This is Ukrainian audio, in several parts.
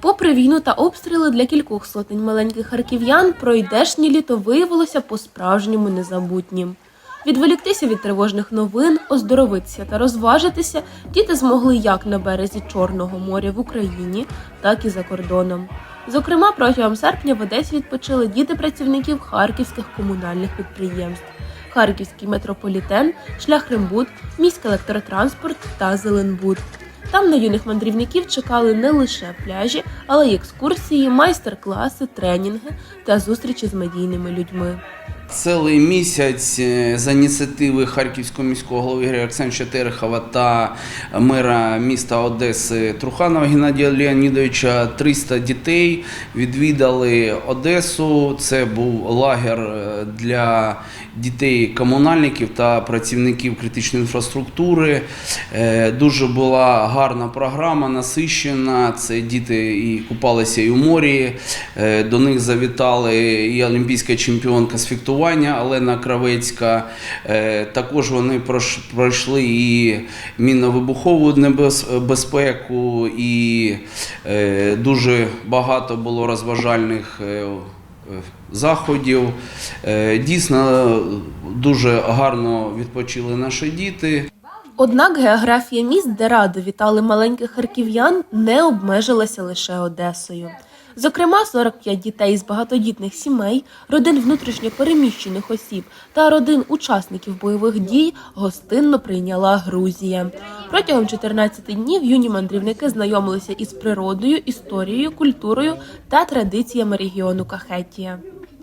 Попри війну та обстріли для кількох сотень маленьких харків'ян, пройдешнє літо виявилося по-справжньому незабутнім. Відволіктися від тривожних новин, оздоровитися та розважитися діти змогли як на березі Чорного моря в Україні, так і за кордоном. Зокрема, протягом серпня в Одесі відпочили діти працівників харківських комунальних підприємств. Харківський метрополітен, шлях Римбуд, міський електротранспорт та Зеленбуд. Там на юних мандрівників чекали не лише пляжі, але й екскурсії, майстер-класи, тренінги та зустрічі з медійними людьми. Цілий місяць е, за ініціативи Харківського міського голови Ігоря Олександровича Терехова та мера міста Одеси Труханова Геннадія Леонідовича 300 дітей відвідали Одесу. Це був лагер е, для дітей комунальників та працівників критичної інфраструктури. Е, Дуже була гарна програма, насищена. Це діти і купалися і у морі. До них завітали і олімпійська чемпіонка з фехтування Олена Кравецька. Е, Також вони пройшли і мінно-вибухову небез- безпеку, і е, дуже багато було розважальних. е, Заходів дійсно дуже гарно відпочили наші діти. Однак географія міст, де радо вітали маленьких харків'ян, не обмежилася лише Одесою. Зокрема, 45 дітей з багатодітних сімей, родин внутрішньо переміщених осіб та родин учасників бойових дій гостинно прийняла Грузія. Протягом 14 днів юні мандрівники знайомилися із природою, історією, культурою та традиціями регіону Кахетія.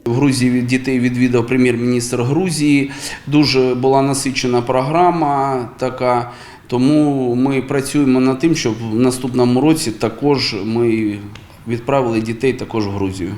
В Грузії від дітей відвідав прем'єр-міністр Грузії. Дуже була насичена програма така. Тому ми працюємо над тим, щоб в наступному році також ми відправили дітей також в Грузію.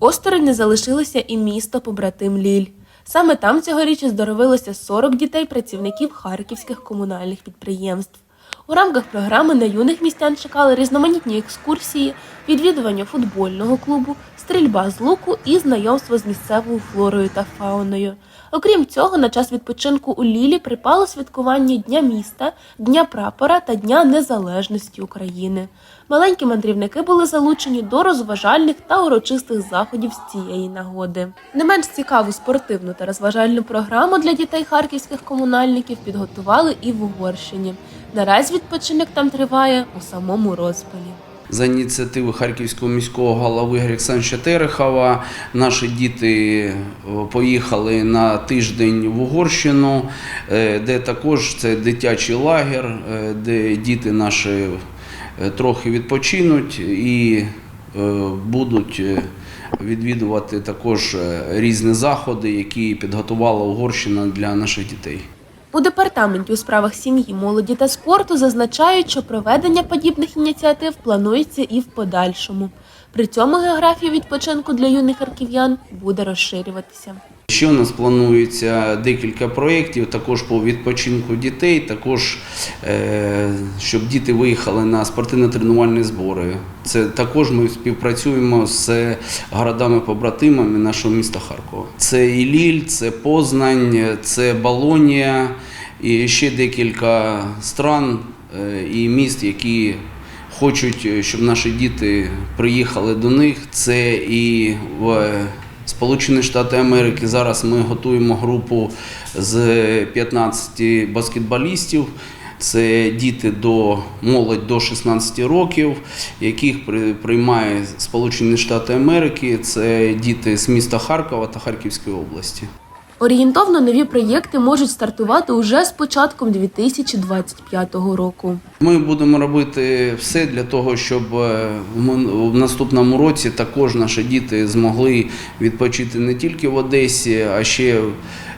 Осторонь залишилося і місто побратим Ліль. Саме там цьогоріч оздоровилося 40 дітей працівників харківських комунальних підприємств. У рамках програми на юних містян чекали різноманітні екскурсії, відвідування футбольного клубу, стрільба з луку і знайомство з місцевою флорою та фауною. Окрім цього, на час відпочинку у Лілі припало святкування Дня міста, Дня прапора та Дня Незалежності України. Маленькі мандрівники були залучені до розважальних та урочистих заходів з цієї нагоди. Не менш цікаву спортивну та розважальну програму для дітей харківських комунальників підготували і в Угорщині. Наразі відпочинок там триває у самому розпалі. За ініціативи Харківського міського голови Ігоря Олександровича Терехова наші діти поїхали на тиждень в Угорщину, е, де також це дитячий лагер, е, де діти наші е, трохи відпочинуть і будуть відвідувати також різні заходи, які підготувала Угорщина для наших дітей. У департаменті у справах сім'ї, молоді та спорту зазначають, що проведення подібних ініціатив планується і в подальшому. При цьому географія відпочинку для юних харків'ян буде розширюватися. Ще у нас планується декілька проєктів, також по відпочинку дітей, також е, щоб діти виїхали на спортивно-тренувальні збори. Це також ми співпрацюємо з городами-побратимами нашого міста Харкова. Це і Ліль, це Познань, це Болонія і ще декілька стран е, і міст, які хочуть, е, щоб наші діти приїхали до них. Це і в Сполучені Штати Америки. Зараз ми готуємо групу з 15 баскетболістів. Це діти до молодь до 16 років, яких при- приймає Сполучені Штати Америки. Це діти з міста Харкова та Харківської області. Орієнтовно нові проєкти можуть стартувати уже з початком 2025 року. Ми будемо робити все для того, щоб е, в наступному році також наші діти змогли відпочити не тільки в Одесі, а ще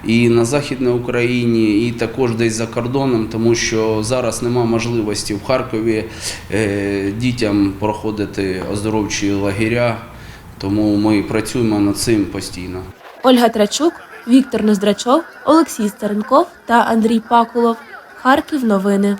і на Західній Україні, і також десь за кордоном, тому що зараз немає можливості в Харкові е, дітям проходити оздоровчі лагеря, тому ми працюємо над цим постійно. Ольга Трачук, Віктор Ноздрачов, Олексій Старенков та Андрій Пакулов. Харків новини.